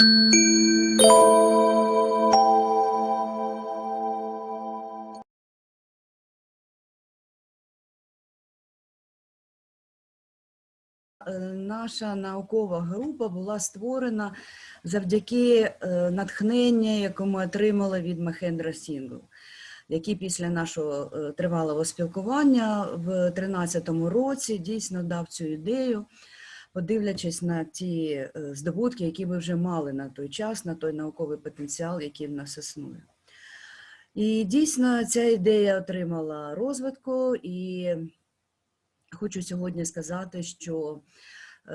Е, Наша наукова група була створена завдяки е, натхненню, яке ми отримали від Мехендра Сінгу, який після нашого е, тривалого спілкування в 2013 році дійсно дав цю ідею, подивлячись на ті е, здобутки, які ми вже мали на той час, на той науковий потенціал, який в нас існує. І дійсно ця ідея отримала розвитку і Хочу сьогодні сказати, що е,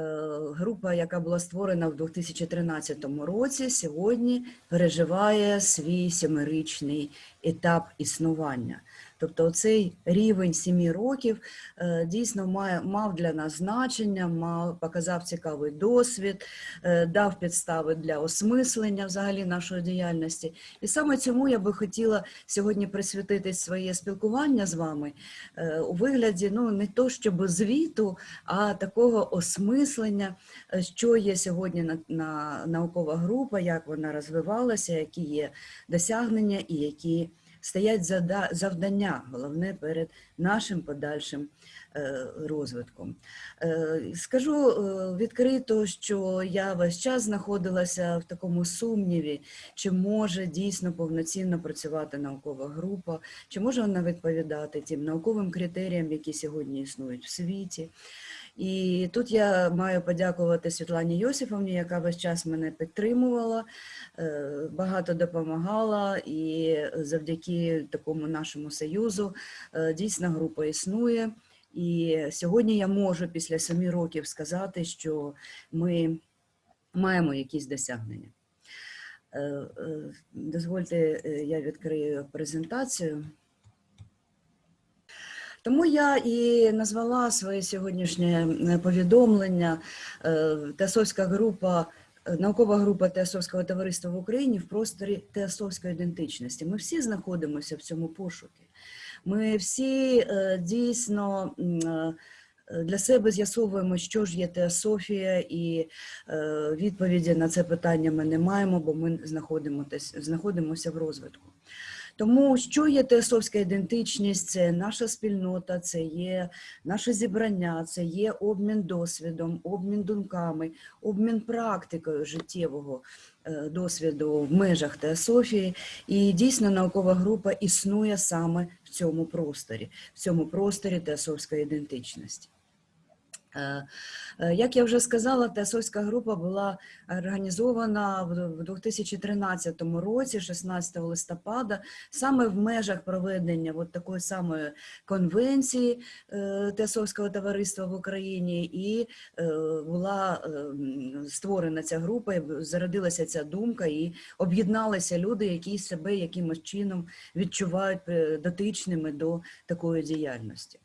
група, яка була створена в 2013 році, сьогодні переживає свій семирічний етап існування. Тобто цей рівень семи років е, дійсно має, мав для нас значення, мав, показав цікавий досвід, е, дав підстави для осмислення взагалі нашої діяльності. І саме цьому я би хотіла сьогодні присвятити своє спілкування з вами е, у вигляді ну не то щоб звіту, а такого осмислення, що є сьогодні на, на наукова група, як вона розвивалася, які є досягнення і які стоять завдання, головне перед нашим подальшим е, розвитком. Е, Скажу е, відкрито, що я весь час знаходилася в такому сумніві, чи може дійсно повноцінно працювати наукова група, чи може вона відповідати тим науковим критеріям, які сьогодні існують в світі. І тут я маю подякувати Світлані Йосифовні, яка весь час мене підтримувала, е, багато допомагала, і завдяки такому нашому союзу е, дійсно група існує. І сьогодні я можу після семи років сказати, що ми маємо якісь досягнення. Е, Дозвольте, я відкрию презентацію. Тому я і назвала своє сьогоднішнє е, повідомлення е, Теософська група, е, наукова група Теософського товариства в Україні в просторі теософської ідентичності. Ми всі знаходимося в цьому пошуку. Ми всі дійсно для себе з'ясовуємо, що ж є теософія, і відповіді на це питання ми не маємо, бо ми знаходимося в розвитку. Тому що є теософська ідентичність, це наша спільнота, це є наше зібрання, це є обмін досвідом, обмін думками, обмін практикою життєвого е, досвіду в межах теософії. І дійсно наукова група існує саме в цьому просторі, в цьому просторі теософської ідентичності. Е, е, Як я вже сказала, Теософська група була організована в 2013 році, 16 листопада, саме в межах проведення от такої самої конвенції е, Теософського товариства в Україні, і була створена ця група, зародилася ця думка, і об'єдналися люди, які себе якимось чином відчувають дотичними до такої діяльності.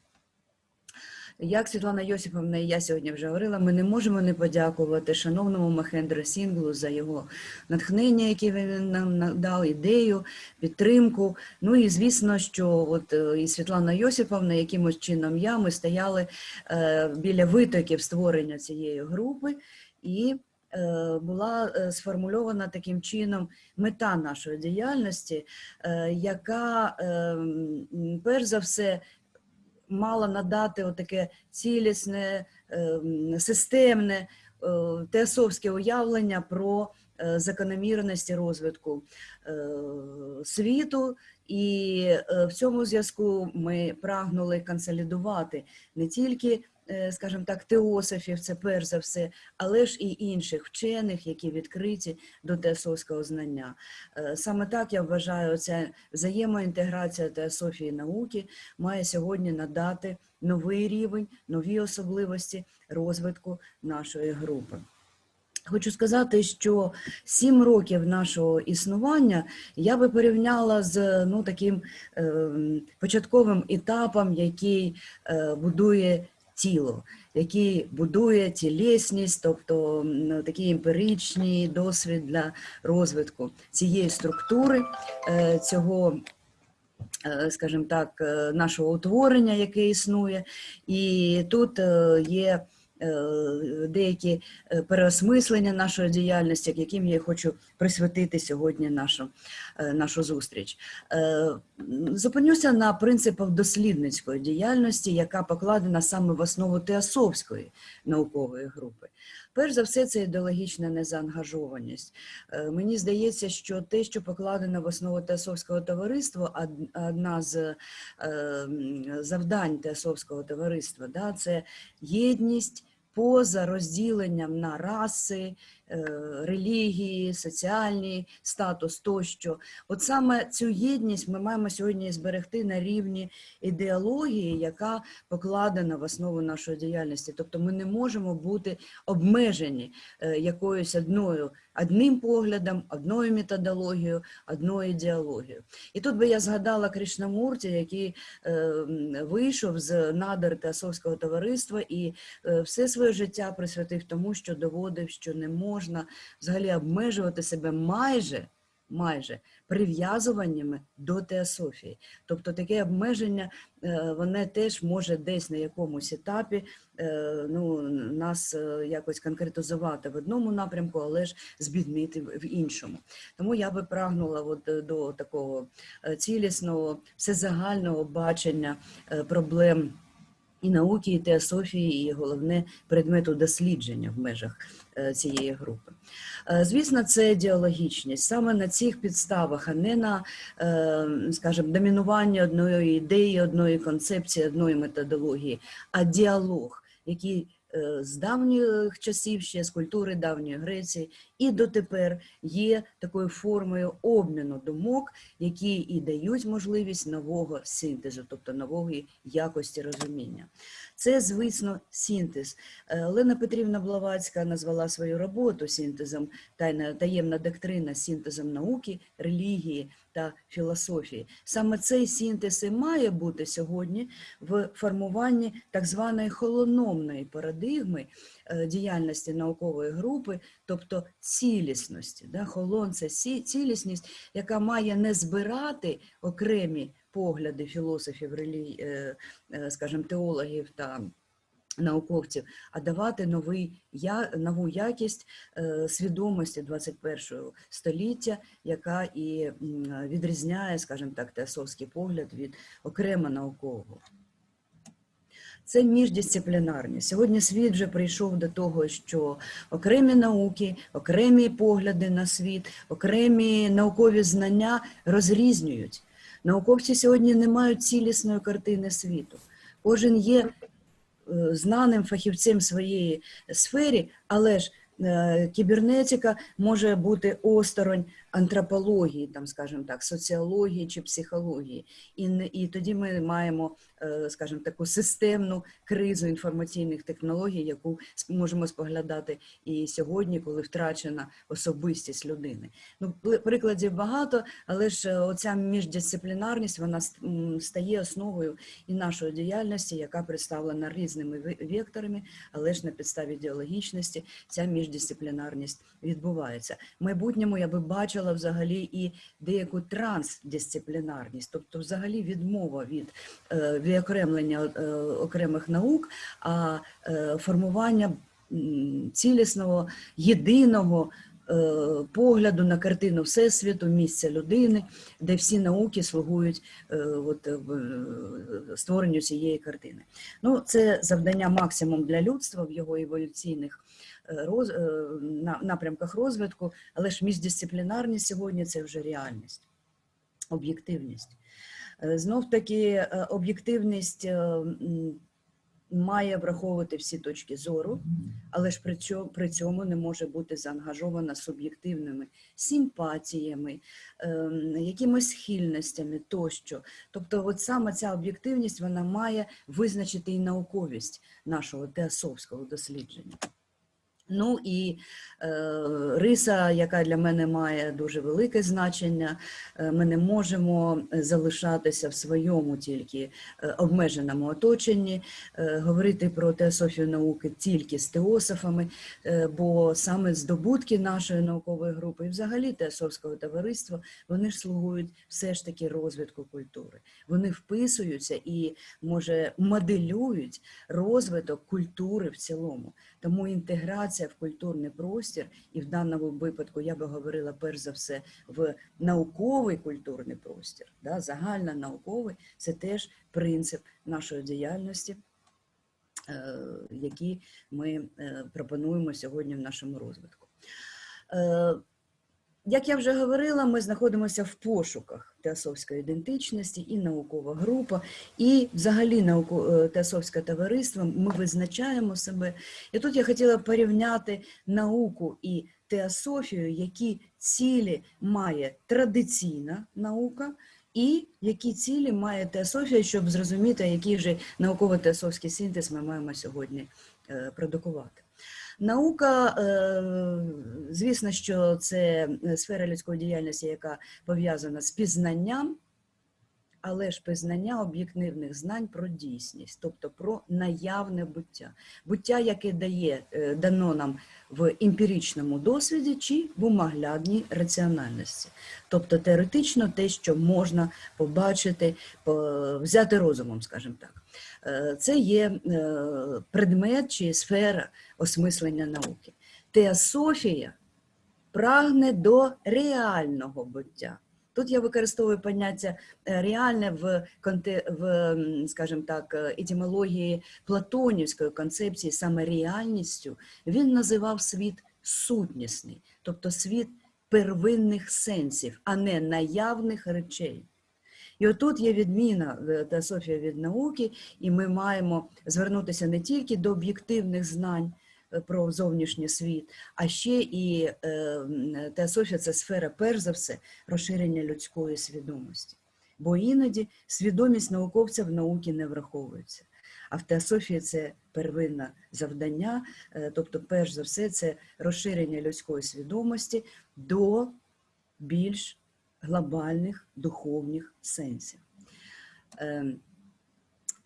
Як Світлана Йосиповна і я сьогодні вже говорила, ми не можемо не подякувати шановному Махендру Сінглу за його натхнення, яке він нам надав, ідею, підтримку. Ну і звісно, що от і Світлана Йосиповна, якимось чином я, ми стояли е, біля витоків створення цієї групи і е, була е, сформульована таким чином мета нашої діяльності, е, яка е, перш за все мала надати отаке цілісне, ем, системне е, теософське уявлення про е, закономірності розвитку е, світу. І в цьому зв'язку ми прагнули консолідувати не тільки, скажімо так, теософів, це перш за все, але ж і інших вчених, які відкриті до теософського знання. Саме так я вважаю, ця взаємоінтеграція теософії науки має сьогодні надати новий рівень, нові особливості розвитку нашої групи. Хочу сказати, що сім років нашого існування я би порівняла з ну, таким е, початковим етапом, який е, будує тіло, який будує тілесність, тобто такий емпіричний досвід для розвитку цієї структури, е, цього е, скажімо так, е, нашого утворення, яке існує. І тут є деякі е, переосмислення нашої діяльності, яким я хочу присвятити сьогодні нашу, е, нашу зустріч. Е, Зупинюся на принципах дослідницької діяльності, яка покладена саме в основу теософської наукової групи. Перш за все, це ідеологічна незаангажованість. Е, Мені здається, що те, що покладено в основу теософського товариства, одна з е, завдань теософського товариства, да, це єдність поза розділенням на раси, релігії, соціальний статус тощо. От саме цю єдність ми маємо сьогодні зберегти на рівні ідеології, яка покладена в основу нашої діяльності. Тобто ми не можемо бути обмежені е, якоюсь одною одним поглядом, одною методологією, одною ідеологією. І тут би я згадала Кришнамурті, який е, вийшов з надр Теософського товариства і е, все своє життя присвятив тому, що доводив, що не можна взагалі обмежувати себе майже. Майже прив'язуваннями до теософії, тобто таке обмеження, е, воно теж може десь на якомусь етапі е, ну, нас е, якось конкретизувати в одному напрямку, але ж збіднити в іншому. Тому я би прагнула от до такого цілісного, всезагального бачення проблем і науки, і теософії, і головне предмету дослідження в межах е, цієї групи. Е, Звісно, це ідеологічність саме на цих підставах, а не на, е, скажімо, домінування одної ідеї, одної концепції, одної методології, а діалог, який з давніх часів, ще з культури давньої Греції, і дотепер є такою формою обміну думок, які і дають можливість нового синтезу, тобто нової якості розуміння. Це, звісно, синтез. Е, Олена Петрівна Блаватська назвала свою роботу синтезом тайна таємна доктрина синтезом науки, релігії та філософії. Саме цей синтез і має бути сьогодні в формуванні так званої холономної парадигми діяльності наукової групи, тобто цілісності. Да? Холон це цілісність, яка має не збирати окремі погляди філософів, е, е, скажімо, теологів та науковців, а давати новий, нову якість е, свідомості 21 століття, яка і відрізняє, скажімо так, теософський погляд від окремо наукового. Це міждисциплінарність. Сьогодні світ вже прийшов до того, що окремі науки, окремі погляди на світ, окремі наукові знання розрізнюють. Науковці сьогодні не мають цілісної картини світу. Кожен є е, знаним фахівцем своєї сфері, але ж е, кібернетика може бути осторонь антропології, там, скажімо так, соціології чи психології. І, і тоді ми маємо, е, скажімо, таку системну кризу інформаційних технологій, яку можемо споглядати і сьогодні, коли втрачена особистість людини. Ну, прикладів багато, але ж е, оця міждисциплінарність вона ст- стає основою і нашої діяльності, яка представлена різними ве- векторами, але ж на підставі ідеологічності ця міждисциплінарність відбувається. В майбутньому я би бачила взагалі і деяку трансдисциплінарність, тобто взагалі відмова від е, відокремлення е, окремих наук, а е, формування цілісного, єдиного погляду на картину Всесвіту, місця людини, де всі науки слугують от, створенню цієї картини. Ну, це завдання максимум для людства в його еволюційних роз, е, на- напрямках розвитку, але ж міждисциплінарність сьогодні це вже реальність, об'єктивність. Е, Знов таки е, об'єктивність е, має враховувати всі точки зору, але ж при цьому, не може бути заангажована суб'єктивними симпатіями, ем, якимось схильностями тощо. Тобто, от саме ця об'єктивність вона має визначити і науковість нашого теософського дослідження. Ну і е, риса, яка для мене має дуже велике значення, е, ми не можемо залишатися в своєму тільки е, обмеженому оточенні, е, говорити про теософію науки тільки з теософами, е, бо саме здобутки нашої наукової групи і взагалі теософського товариства вони ж слугують все ж таки розвитку культури. Вони вписуються і, може, моделюють розвиток культури в цілому. Тому інтеграція в культурний простір, і в даному випадку я би говорила перш за все в науковий культурний простір, да, загальнонауковий, це теж принцип нашої діяльності, е, який ми е, пропонуємо сьогодні в нашому розвитку. Е, Як я вже говорила, ми знаходимося в пошуках теософської ідентичності і наукова група, і взагалі науко- е, теософське товариство. Ми визначаємо себе. І тут я хотіла порівняти науку і теософію, які цілі має традиційна наука, і які цілі має теософія, щоб зрозуміти, який же науково-теософський синтез ми маємо сьогодні е, продукувати. Наука, е, звісно, що це е, сфера людської діяльності, яка пов'язана з пізнанням, але ж пізнання об'єктивних знань про дійсність, тобто про наявне буття. Буття, яке дає, е, дано нам в емпіричному досвіді чи бумаглядній раціональності. Тобто теоретично те, що можна побачити, взяти розумом, скажімо так. Е, Це є е, предмет чи сфера осмислення науки. Теософія прагне до реального буття. Тут я використовую поняття е, реальне в, в скажімо так, е, етимології платонівської концепції, саме реальністю, він називав світ сутнісний, тобто світ первинних сенсів, а не наявних речей. І отут є відміна е, теософія від науки, і ми маємо звернутися не тільки до об'єктивних знань е, про зовнішній світ, а ще і е, теософія це сфера, перш за все, розширення людської свідомості. Бо іноді свідомість науковця в науці не враховується. А в теософії це первинне завдання, е, тобто, перш за все, це розширення людської свідомості до більш глобальних духовних сенсів. Ем,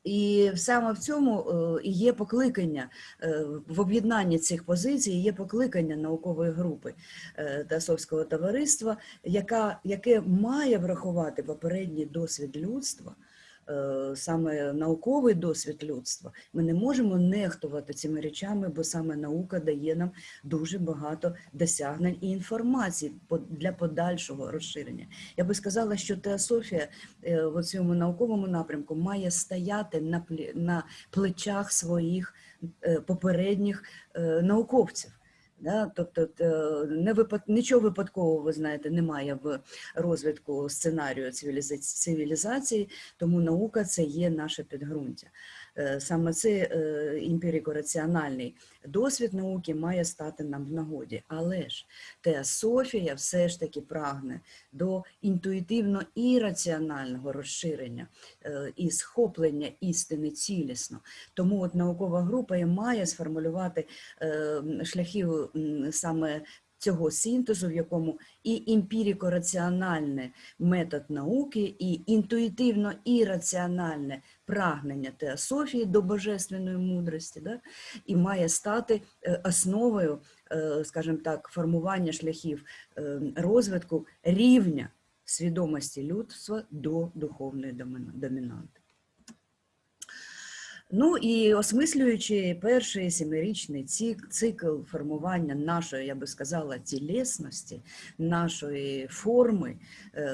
І саме в цьому е, є покликання е, в об'єднанні цих позицій, є покликання наукової групи Тасовського Теософського товариства, яка, яке має врахувати попередній досвід людства, е, саме науковий досвід людства. Ми не можемо нехтувати цими речами, бо саме наука дає нам дуже багато досягнень і інформації для подальшого розширення. Я би сказала, що теософія е, в цьому науковому напрямку має стояти на, плечах своїх е, попередніх е, науковців. Да? Тобто е, не випад... нічого випадкового, ви знаєте, немає в розвитку сценарію цивіліза- цивілізації, тому наука це є наше підґрунтя. Е, Саме це е, емпірико-раціональний досвід науки має стати нам в нагоді. Але ж теософія все ж таки прагне до інтуїтивно-ірраціонального розширення е, і схоплення істини цілісно. Тому от наукова група і має сформулювати шляхи саме цього синтезу, в якому і емпірико-раціональний метод науки, і інтуїтивно-ірраціональне прагнення теософії до божественної мудрості, да? і має стати е, основою, е, скажімо так, формування шляхів е, розвитку рівня свідомості людства до духовної домінанти. Ну і осмислюючи перший семирічний цикл формування нашої, я би сказала, тілесності, нашої форми е,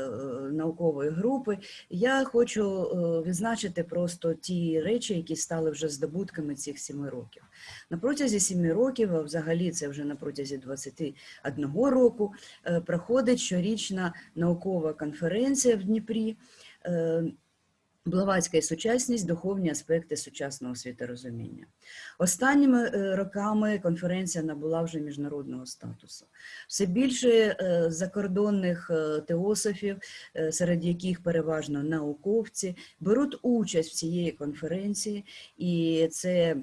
наукової групи, я хочу е, відзначити просто ті речі, які стали вже здобутками цих сіми років. На протязі сіми років, а взагалі це вже на протязі 21 року, е, проходить щорічна наукова конференція в Дніпрі. Блаватська і сучасність, духовні аспекти сучасного світорозуміння. Останніми е, роками конференція набула вже міжнародного статусу. Все більше е, закордонних е, теософів, серед яких переважно науковці, беруть участь в цієї конференції, і це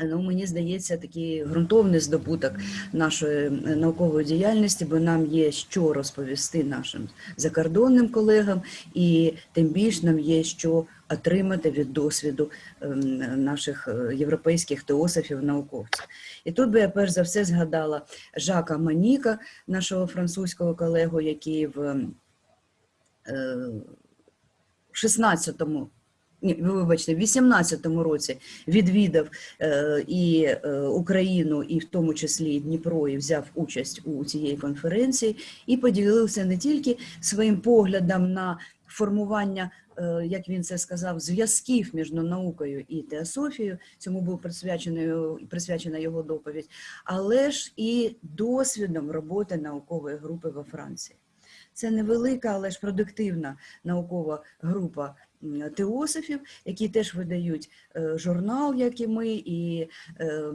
Ну, мені здається, такий ґрунтовний здобуток нашої е, наукової діяльності, бо нам є що розповісти нашим закордонним колегам, і тим більш нам є що отримати від досвіду ем, наших е, європейських теософів, науковців. І тут би я перш за все згадала Жака Маніка, нашого французького колегу, який в е, 16-му ні, вибачте, в 18-му році відвідав е, і е, Україну, і в тому числі і Дніпро, і взяв участь у цієї конференції, і поділився не тільки своїм поглядом на формування, е, як він це сказав, зв'язків між наукою і теософією. Цьому був присвячений присвячена його доповідь, але ж і досвідом роботи наукової групи во Франції. Це невелика, але ж продуктивна наукова група теософів, які теж видають е, журнал, як і ми, і е,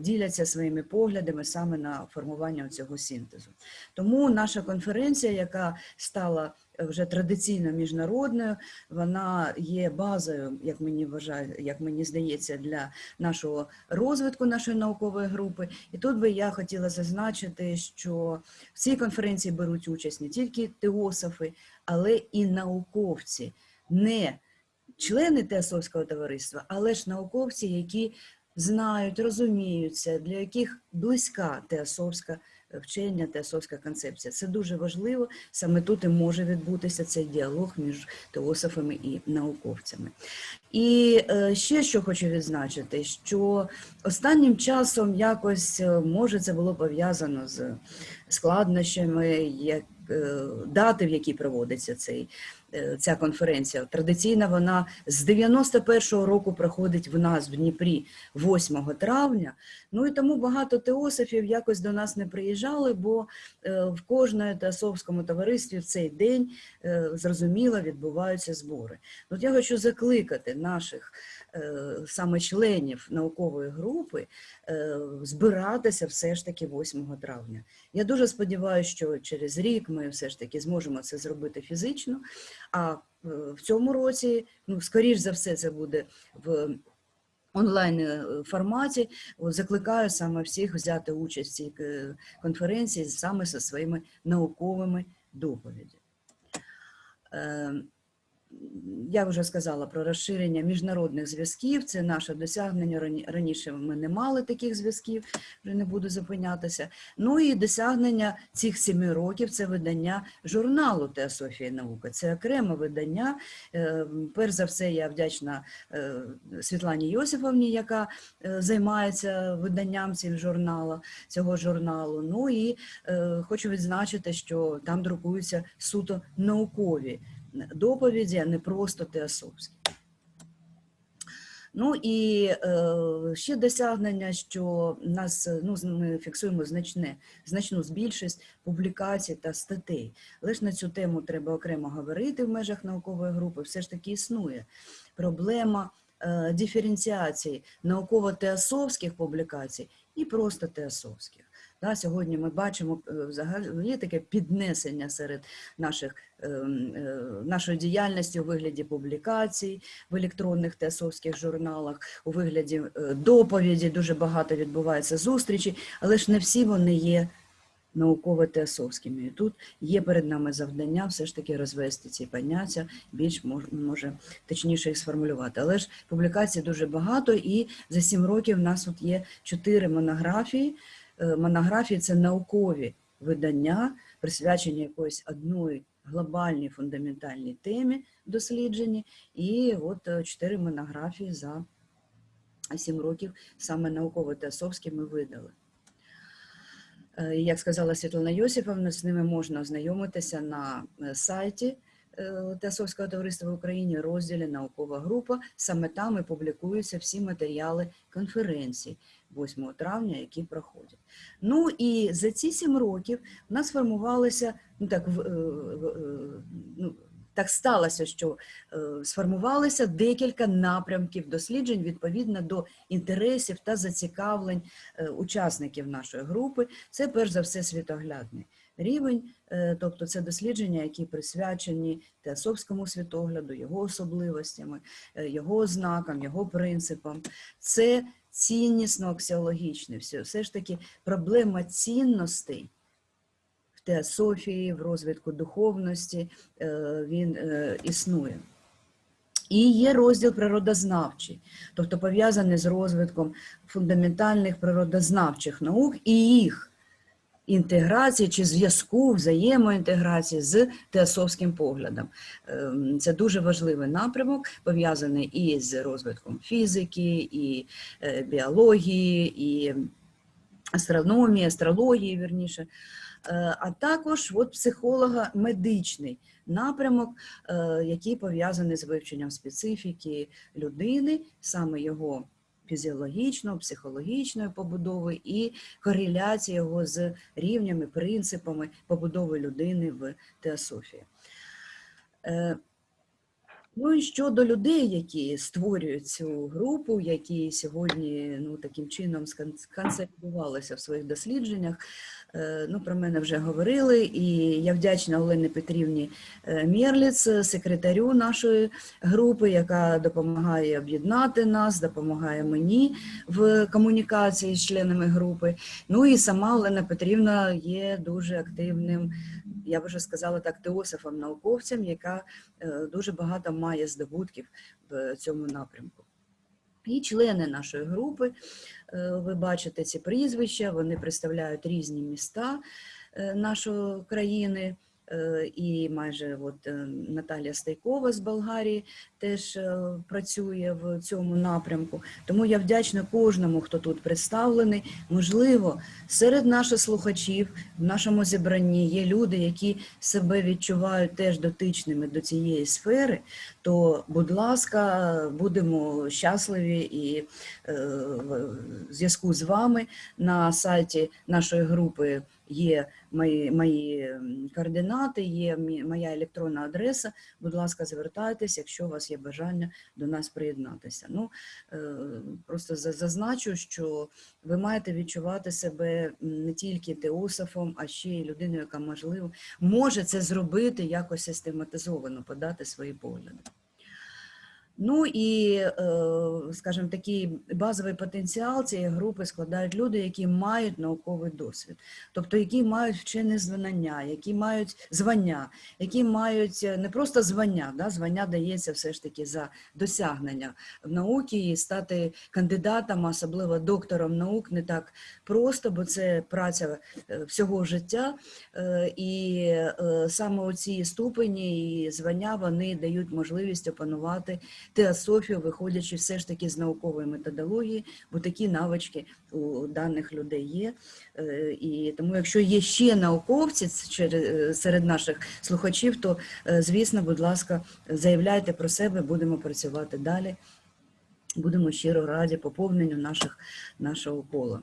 діляться своїми поглядами саме на формування цього синтезу. Тому наша конференція, яка стала е, вже традиційно міжнародною, вона є базою, як мені вважає, як мені здається, для нашого розвитку нашої наукової групи. І тут би я хотіла зазначити, що в цій конференції беруть участь не тільки теософи, але і науковці, не члени теософського товариства, але ж науковці, які знають, розуміються, для яких близька теософська вчення, теософська концепція. Це дуже важливо. Саме тут і може відбутися цей діалог між теософами і науковцями. І е, ще що хочу відзначити, що останнім часом якось е, може це було пов'язано з складнощами, як е, дати, в які проводиться цей. Е, Ця конференція традиційно вона з 91-го року проходить в нас в Дніпрі 8 травня. Ну і тому багато теософів якось до нас не приїжджали, бо е, в кожному теософському товаристві в цей день е, зрозуміло відбуваються збори. От я хочу закликати наших саме членів наукової групи збиратися все ж таки 8 травня. Я дуже сподіваюся, що через рік ми все ж таки зможемо це зробити фізично. А е, в цьому році, ну скоріш за все, це буде в онлайн е, форматі. Закликаю саме всіх взяти участь в цій е, конференції саме зі своїми науковими доповідями. Я вже сказала про розширення міжнародних зв'язків. Це наше досягнення. Раніше ми не мали таких зв'язків, вже не буду зупинятися. Ну і досягнення цих семи років це видання журналу Теософія і наука. Це окреме видання. Е, Перш за все, я вдячна е, Світлані Йосифовні, яка е, займається виданням цього журналу, цього журналу. Ну і хочу відзначити, що там друкуються суто наукові доповіді, а не просто теософські. Ну і е, ще досягнення, що нас ну, ми фіксуємо значне, значну збільшість публікацій та статей. Ж на цю тему треба окремо говорити в межах наукової групи. Все ж таки існує проблема е, диференціації науково-теософських публікацій і просто теософських. Да, сьогодні ми бачимо е, взагалі таке піднесення серед наших, ем, е, нашої діяльності у вигляді публікацій в електронних теософських журналах, у вигляді е, доповіді, дуже багато відбувається зустрічей, але ж не всі вони є науково-теософськими. І тут є перед нами завдання все ж таки розвести ці поняття, більш може точніше їх сформулювати. Але ж публікацій дуже багато, і за сім років в нас тут є чотири монографії. Е, Монографії це наукові видання, присвячені якоїсь одної глобальній фундаментальній темі досліджені. І от е, чотири монографії за сім років саме науково-теософські ми видали. Е, Як сказала Світлана Йосифовна, з ними можна ознайомитися на сайті Теософського товариства в Україні, розділі наукова група. Саме там і публікуються всі матеріали конференцій 8 травня, які проходять. Ну і за ці сім років у нас формувалися, ну так, в- е, в- е, ну, так сталося, що е, сформувалися декілька напрямків досліджень відповідно до інтересів та зацікавлень учасників нашої групи. Це перш за все світоглядний рівень, тобто це дослідження, які присвячені теософському світогляду, його особливостями, його ознакам, його принципам. Це ціннісно-аксіологічний. Все, все ж таки проблема цінностей в теософії, в розвитку духовності е, він е, існує. І є розділ природознавчий, тобто пов'язаний з розвитком фундаментальних природознавчих наук і їх інтеграції чи зв'язку, взаємоінтеграції з теософським поглядом. Ем, Це дуже важливий напрямок, пов'язаний і з розвитком фізики, і е, біології, і астрономії, астрології, вірніше. Е, А також от психолога медичний напрямок, е, який пов'язаний з вивченням специфіки людини, саме його фізіологічної, психологічної побудови і кореляція його з рівнями, принципами побудови людини в теософії. Ну і щодо людей, які створюють цю групу, які сьогодні ну, таким чином скон- сконсолідувалися в своїх дослідженнях, е, ну, про мене вже говорили, і я вдячна Олені Петрівні е, Мєрліц, секретарю нашої групи, яка допомагає об'єднати нас, допомагає мені в комунікації з членами групи. Ну і сама Олена Петрівна є дуже активним, я вже сказала так, теософом, науковцем, яка е, дуже багато має здобутків в цьому напрямку. І члени нашої групи, е, ви бачите ці прізвища, вони представляють різні міста е, нашої країни. Е, І майже от е, Наталія Стайкова з Болгарії теж е, працює в цьому напрямку. Тому я вдячна кожному, хто тут представлений. Можливо, серед наших слухачів в нашому зібранні є люди, які себе відчувають теж дотичними до цієї сфери. То, будь ласка, будемо щасливі і в зв'язку з вами на сайті нашої групи є мої, мої координати, є моя електронна адреса. Будь ласка, звертайтеся, якщо у вас є бажання до нас приєднатися. Ну, е, просто зазначу, що ви маєте відчувати себе не тільки теософом, а ще й людиною, яка можливо може це зробити якось систематизовано, подати свої погляди. Ну і, е, скажімо, такий базовий потенціал цієї групи складають люди, які мають науковий досвід, тобто які мають вчене знання, які мають звання, які мають е, не просто звання, да, звання дається все ж таки за досягнення в науці і стати кандидатом, особливо доктором наук, не так просто, бо це праця е, всього життя. І саме ці ступені і звання вони дають можливість опанувати теософію, виходячи все ж таки з наукової методології, бо такі навички у даних людей є. Е, І тому, якщо є ще науковці е, серед наших слухачів, то, е, звісно, будь ласка, заявляйте про себе, будемо працювати далі. Будемо щиро раді поповненню наших, нашого кола.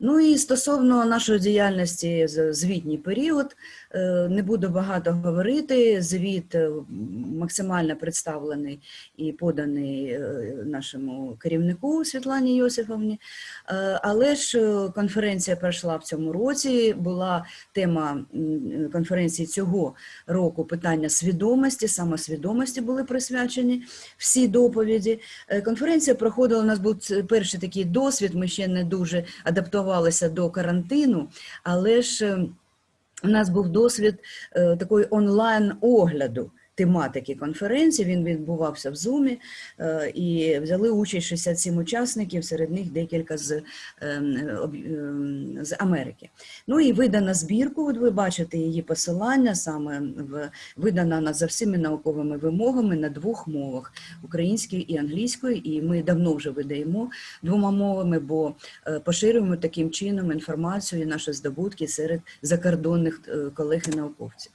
Ну і стосовно нашої діяльності звітній період, е, не буду багато говорити. Звіт е, максимально представлений і поданий е, нашому керівнику Світлані Йосифовні. Але ж конференція пройшла в цьому році. Була тема конференції цього року питання свідомості, самосвідомості були присвячені всі доповіді. Конференція проходила, у нас був перший такий досвід, ми ще не дуже адаптувалися до карантину, але ж е, у нас був досвід е, такої онлайн-огляду тематики конференції. Він відбувався в Зумі е, і взяли участь 67 учасників, серед них декілька з, ем, ем, з Америки. Ну і видана збірку, от ви бачите її посилання, саме в видана вона за всіми науковими вимогами на двох мовах українською і англійською. І ми давно вже видаємо двома мовами, бо е, поширюємо таким чином інформацію і наші здобутки серед закордонних е, колег і науковців.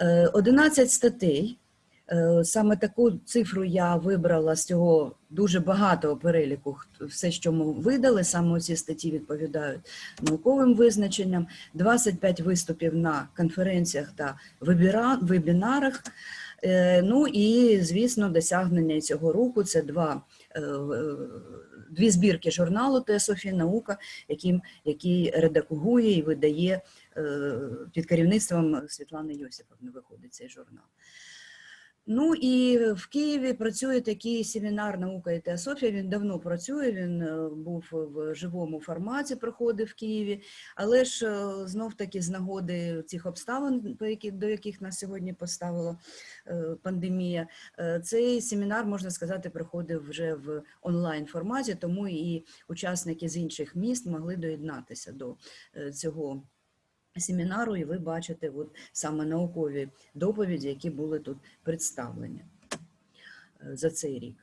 Е, 11 статей. Е, Саме таку цифру я вибрала з цього дуже багатого переліку. Все, що ми видали, саме ці статті відповідають науковим визначенням. 25 виступів на конференціях та вебінарах. Е, Ну і, звісно, досягнення цього року це два, е, е, дві збірки журналу Теософія наука, яким, який редагує і видає е, під керівництвом Світлани Йосиповни виходить цей журнал. Ну і в Києві працює такий семінар Наука і теософія. Він давно працює. Він е, був в живому форматі, проходив в Києві. Але ж е, знов таки з нагоди цих обставин, до яких нас сьогодні поставила е, пандемія, е, цей семінар, можна сказати, проходив вже в онлайн форматі, тому і учасники з інших міст могли доєднатися до е, цього семінару, і ви бачите от саме наукові доповіді, які були тут представлені е, за цей рік.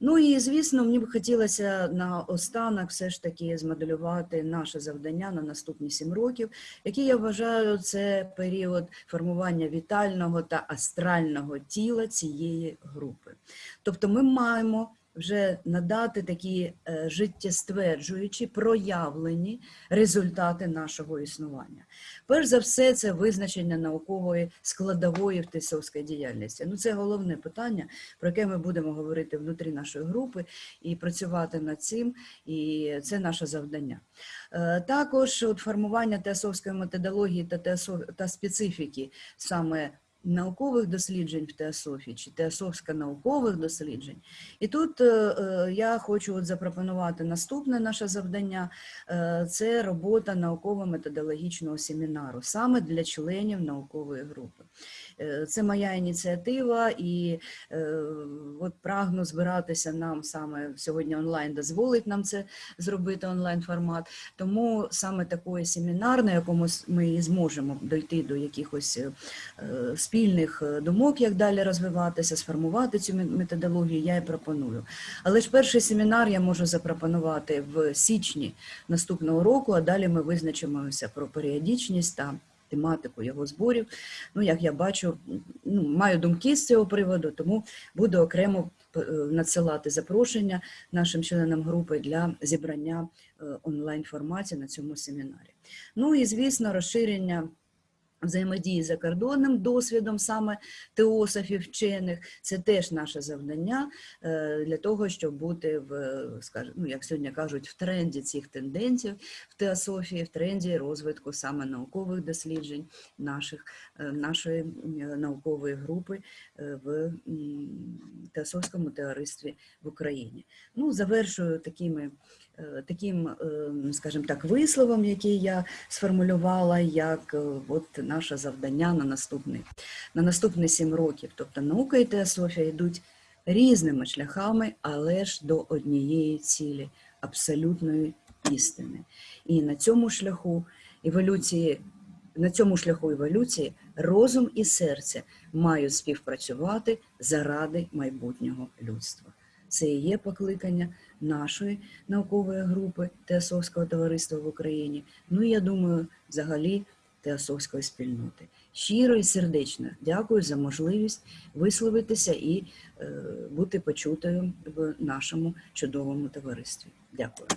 Ну і звісно, мені б хотілося на останок все ж таки змоделювати наше завдання на наступні сім років, які я вважаю, це період формування вітального та астрального тіла цієї групи. Тобто, ми маємо вже надати такі е, життєстверджуючі, проявлені результати нашого існування. Перш за все, це визначення наукової складової в тесовській діяльності. Ну, це головне питання, про яке ми будемо говорити внутрі нашої групи і працювати над цим, і це наше завдання. Е, Також от формування теософської методології та, теософ... та специфіки саме наукових досліджень в теософії чи теософсько-наукових досліджень. І тут е, е, я хочу от запропонувати наступне наше завдання е, це робота науково-методологічного семінару саме для членів наукової групи. Е, Це моя ініціатива, і е, от прагну збиратися нам саме сьогодні онлайн дозволить нам це зробити онлайн формат. Тому саме такий семінар, на якому ми зможемо дойти до якихось е, спільних думок, як далі розвиватися, сформувати цю методологію, я і пропоную. Але ж перший семінар я можу запропонувати в січні наступного року, а далі ми визначимося про періодичність та тематику його зборів. Ну, як я бачу, ну, маю думки з цього приводу, тому буду окремо е, надсилати запрошення нашим членам групи для зібрання е, онлайн форматі на цьому семінарі. Ну і звісно, розширення. Взаємодії за кордонним досвідом саме теософів, вчених, це теж наше завдання е, для того, щоб бути в, скажімо, ну, як сьогодні кажуть, в тренді цих тенденцій в теософії, в тренді розвитку саме наукових досліджень наших, е, нашої е, наукової групи в теософському теористві в Україні. Ну, завершую такими, таким, е, скажімо так, висловом, який я сформулювала як е, от наше завдання на наступний, на наступні сім років. Тобто наука і теософія йдуть різними шляхами, але ж до однієї цілі абсолютної істини. І на цьому шляху еволюції, на цьому шляху еволюції розум і серце мають співпрацювати заради майбутнього людства. Це і є покликання нашої наукової групи Теософського товариства в Україні. Ну і я думаю, взагалі теософської спільноти. Щиро і сердечно дякую за можливість висловитися і е, бути почутою в нашому чудовому товаристві. Дякую.